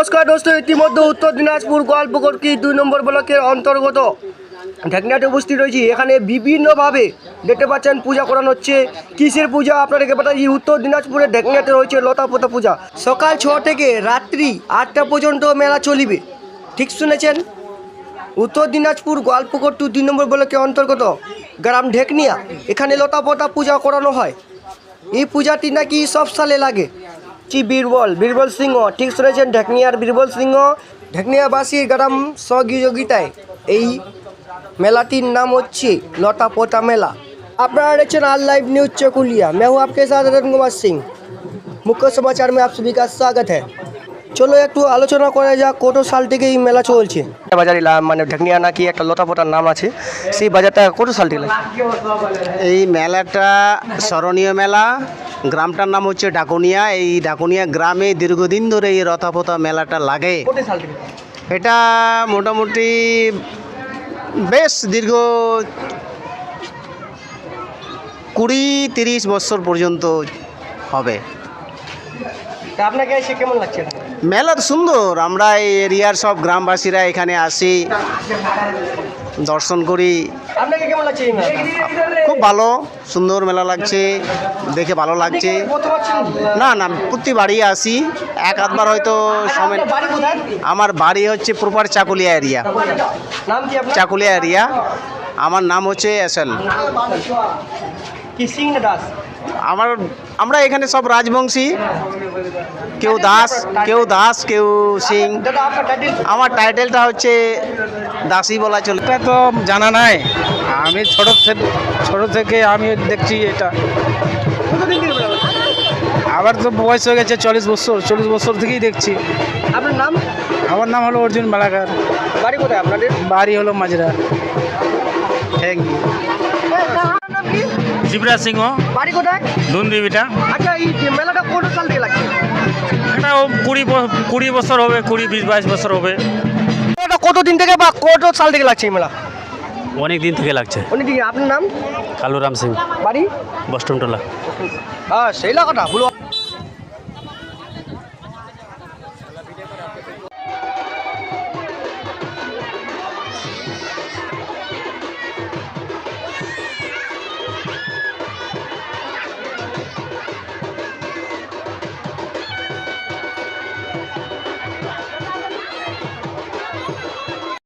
নমস্কার দোস্ত, ইতিমধ্যে উত্তর দিনাজপুর গল্পকরকি দুই নম্বর ব্লকের অন্তর্গত। ঢেকনাতে উপস্থিত রয়েছি। এখানে বিভিন্নভাবে দেখতে পাচ্ছেন পূজা করানো হচ্ছে। কিসের পূজা? আপনাদেরকে পাঠাচ্ছি উত্তর দিনাজপুরে ঢেকনাতে রয়েছে লতাপোতা পূজা। সকাল ছ থেকে রাত্রি আটটা পর্যন্ত মেলা চলিবে। ঠিক শুনেছেন? উত্তর দিনাজপুর গোয়ালপুকুর টু দুই নম্বর ব্লকের অন্তর্গত গ্রাম ঢেকনিয়া। এখানে লতাপোতা পূজা করানো হয়। এই পূজাটি নাকি সব সালে লাগে? চি বীরবল। বীরবল সিংহ ঠিক শুনেছেন? ঢেকনিয়ার বীরবল সিংহ ঢেকনিয়াবাসীর গ্রাম সহযোগিতায় এই মেলাটির নাম হচ্ছে লতাপোতা মেলা। আপনারা দেখছেন आल লাইভ न्यूज চকুলিয়া। मैं हूँ आपके साथ रतन कुमार सिंह মুখ্য সমাচার মে আপ সবই স্বাগত হ্যাঁ চলো একটু আলোচনা করা যাক কত সাল থেকে এই মেলা চলছে। বাজারে মানে ঢেকনিয়ানা নাকি একটা লতাপোটার নাম আছে সেই বাজারটা কত সাল থেকে এই মেলাটা স্মরণীয় মেলা। গ্রামটার নাম হচ্ছে ডাকুনিয়া। এই ডাকুনিয়া গ্রামে দীর্ঘদিন ধরে এই রথাপথা মেলাটা লাগে। এটা মোটামুটি বেশ দীর্ঘ কুড়ি তিরিশ বছর পর্যন্ত হবে। আপনাকে এসে কেমন লাগছে? মেলা তো সুন্দর। আমরা এই এরিয়ার সব গ্রামবাসীরা এখানে আসি দর্শন করি। আপনাকে কেমন লাগছে খুব ভালো সুন্দর মেলা লাগছে দেখে ভালো লাগছে। না না প্রতি বাড়ি আসি। এক আধবার হয়তো সময় বাড়ি কোথায়? আমার বাড়ি হচ্ছে proper Chakulia area. Chakulia area. আমার নাম হচ্ছে এসএল কি সিং দাস? আমার আমরা এখানে সব রাজবংশী। কেউ দাস কেউ দাস কেউ সিং। আমার টাইটেলটা হচ্ছে দাসী বলা চলে। এটা তো জানা নাই। আমি ছোট থেকে ছোট থেকে আমি দেখছি এটা? আবার তো বয়স হয়ে গেছে চল্লিশ বছর চল্লিশ বছর থেকেই দেখছি। আপনার নাম? আমার নাম হলো অর্জুন মালাকার বাড়ি কোথায় আপনাদের? বাড়ি হলো মাজরা থ্যাংক ইউ শিবরাজ সিংহ। বাড়ি কোথায়? দুন্দিবিটা আচ্ছা এই মেলাটা কত সাল থেকে লাগছে? এটা ও কুড়ি কুড়ি বছর হবে কুড়ি বিশ বাইশ বছর হবে। মেলাটা কতদিন থেকে বা কত সাল থেকে লাগছে এই মেলা? অনেক দিন থেকে লাগছে। অনেক দিন আপনার নাম? কালুরাম সিং বাড়ি? বস্টনটোলা হ্যাঁ সেই লাগাটা বলো